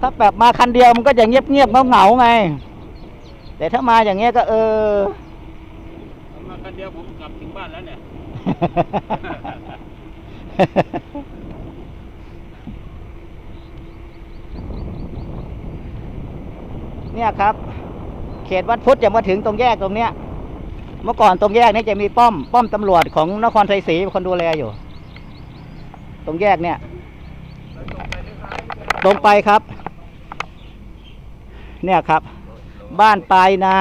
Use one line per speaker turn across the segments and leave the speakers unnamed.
ถ้าแบบมาคันเดียวมันก็จะเงียบเงียบเงาเงาๆไง แต่ถ้ามาอย่างเงี้ยก็เออ
มาคันเดียวผมกลับถึงบ้านแล้วเนี่ย
เนี่ยครับ เขตวัดพุทธจะมาถึงตรงแยกตรงเนี้ย เมื่อก่อนตรงแยกนี้จะมีป้อม ป้อมตำรวจของนครไทยศรีเป็นคนดูแลอยู่ ตรงแยกเนี่ย ตรงไปครับ เนี่ยครับ บ้านปลายนา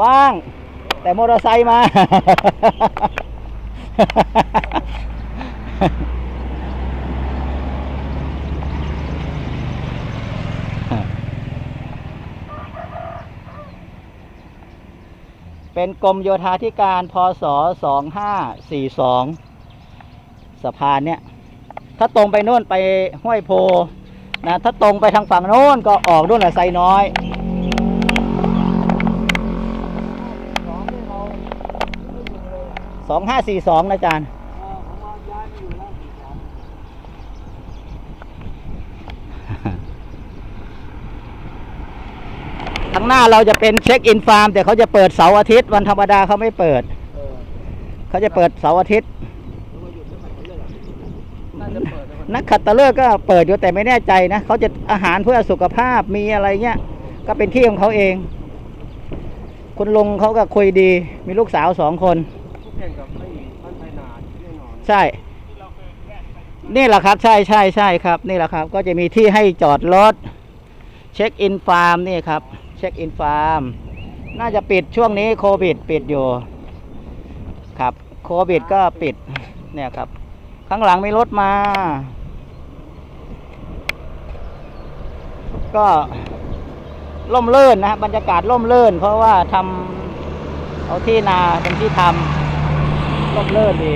ว่าง แต่มอเตอร์ไซค์มา เป็นกรมโยธาธิการ พศสองห้าสี่สองสะพานเนี่ย ถ้าตรงไปโน่นไปห้วยโพนะถ้าตรงไปทางฝั่งโน้นก็ออกนู่นแหละไซน้อยสองห้าสี่สองนะอาจารย์ข้างหน้าเราจะเป็นเช็คอินฟาร์มแต่เขาจะเปิดเสาร์อาทิตย์วันธรรมดาเขาไม่เปิด เขาจะเปิดเสาร์อาทิตย์
น่าจะเปิดนะ
นักขัตฤกษ์ก็เปิดอยู่แต่ไม่แน่ใจนะเขาจะอาหารเพื่อสุขภาพมีอะไรเงี้ยก็เป็นที่ของเขาเอง คุณลุงเขาก็คุยดี มีลูกสาวสองคน
ผู้แข่งกับไอ้บ้านไทยนาแน่นอน
ใช่ นี่แหละครับ ใช่ใช่ใช่ครับ นี่แหละครับ ก็จะมีที่ให้จอดรถ เช็คอินฟาร์มนี่ครับ เช็คอินฟาร์ม น่าจะปิดช่วงนี้โควิด ปิดอยู่ ครับ โควิดก็ปิด เนี่ยครับ ข้างหลังมีรถมา ก็ล่มเลื่นนะฮะบรรยากาศล่มเลื่น เพราะว่าทำเอาที่นาเป็นที่ทำล่มเลื่นดี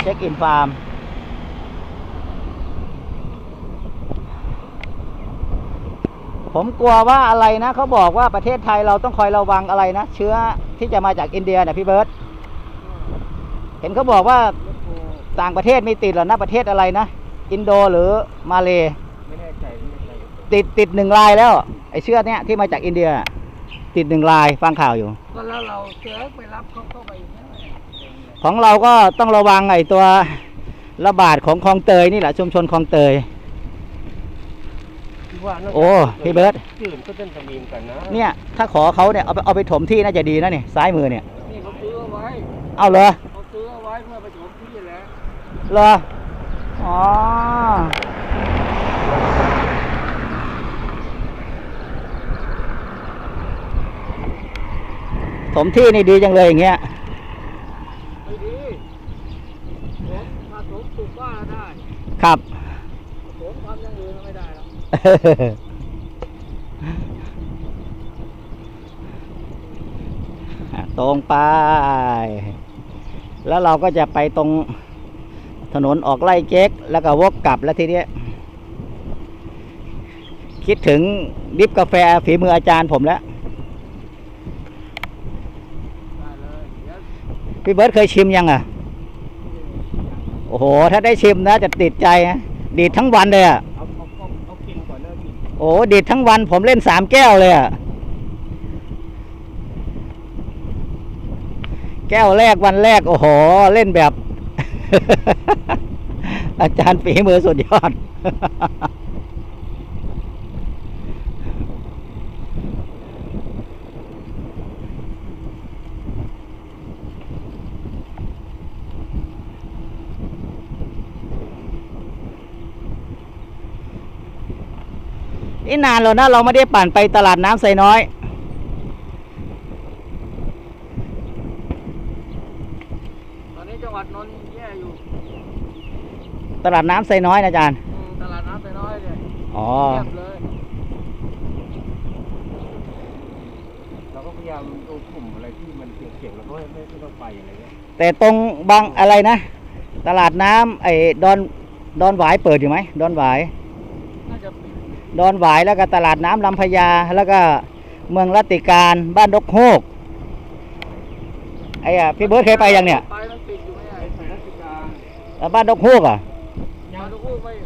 เช็คอินฟาร์มผมกลัวว่าอะไรนะเขาบอกว่าประเทศไทยเราต้องคอยระวังอะไรนะ เชื้อที่จะมาจากอินเดียเนี่ยพี่เบิร์ตเห็นเขาบอกว่า ต่างประเทศมีติดเหรอนะประเทศอะไรนะ อินโดหรือมาเล
ไม่แน่ใจไม่แน่ใจ
ติดติดหนึ่งลายแล้ว ไอ้เชื้อเนี้ยที่มาจากอินเดีย ติดหนึ่งลายฟังข่าวอยู่
ก็แล้วเราเจอไปรับเขาเข้าไปอย่างนี้น
ของเราก็ต้องระวังไอ้ตัวระบาดของคลองเตยนี่แหละชุมชนคลองเตย
คิดว่าน่าจะ
โอ้พี่เบิร์ต
จืดก็เป็นสมีมกันนะ
เนี่ยถ้าขอเขาเนี่ยเอาไปเอาไปถมที่น่าจะดีนะเนี่ยซ้ายมือเนี่ย
นี่เขาซื้อเอาไว้
เอาเลย
เห
รอ อ๋อถมที่นี่ดีจังเลยอย่างเงี้ย
ไม่ดีผมถ้าถมปลูกบ้านได้
ครับ
ผมทำอย่างอื่นไม่ได้หรอก
อะตรงไป แล้วเราก็จะไปตรง ถนนออกไล่เก๊กแล้วก็วกกลับแล้วทีเนี้ย คิดถึงดิฟกาแฟฝีมืออาจารย์ผมแล้วพี่เบิร์ตเคยชิมยังอะ โอ้โห ถ้าได้ชิมนะจะติดใจนะดีดทั้งวันเลยอะโอ้ดีดทั้งวันผมเล่นสามแก้วเลยอะ แก้วแรกวันแรก โอ้โห เล่นแบบ อาจารย์ฝีมือสุดยอด นี่นานแล้วนะ เราไม่ได้ปั่นไปตลาดน้ำไซน้อย
ตอ นนี้จังหวัดนนท์แย่อยู่
ตลาดน้ำไซน้อยนะอาจารย์
อืมตลาดน้ำไปน้อยเลย
อ๋อ
เงียบเลย เราก็พยายามดูกลุ่มอะไรที่มันเสี่ยงๆแล้วก็ไม่ไม่ไม่ต้องไปอะไรเงี้ย
แต่ตรงบางอะไรนะ ตลาดน้ำไอ้ดอนดอนหวายเปิดอยู่ไหมดอนหวาย
น่าจะปิด
ดอนหวายแล้วก็ตลาดน้ำลำพญาแล้วก็เมืองรัตติการบ้านดกโฮกไอ้อะพี่เบิร์ดเคยไปยังเนี่ย
ไปมันปิดอยู่ไม่ ใช่ไปรั